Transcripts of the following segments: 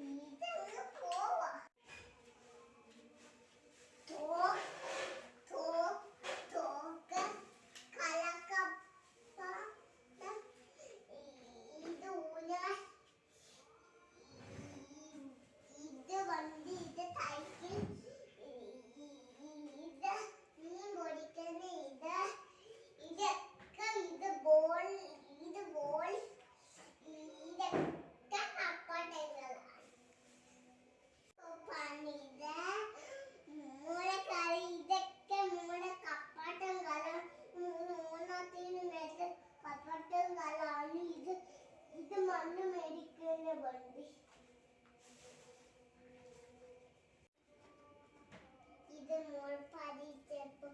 Yeah. ഉണ്ട് ഇത് മോൾ പരീക്ഷയപ്പോ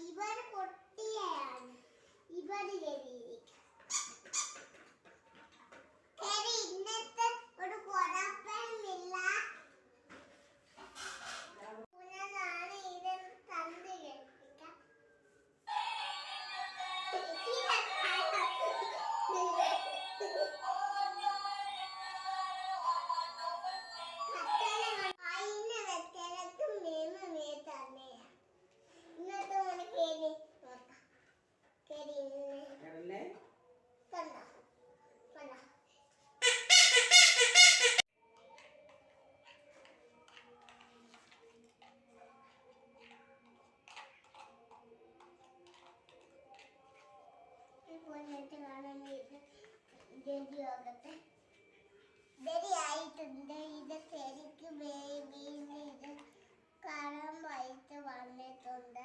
ഇവർ പൊട്ടിയാണ് ഇവർ ശരിക്കും കളം വന്നിട്ടുണ്ട്.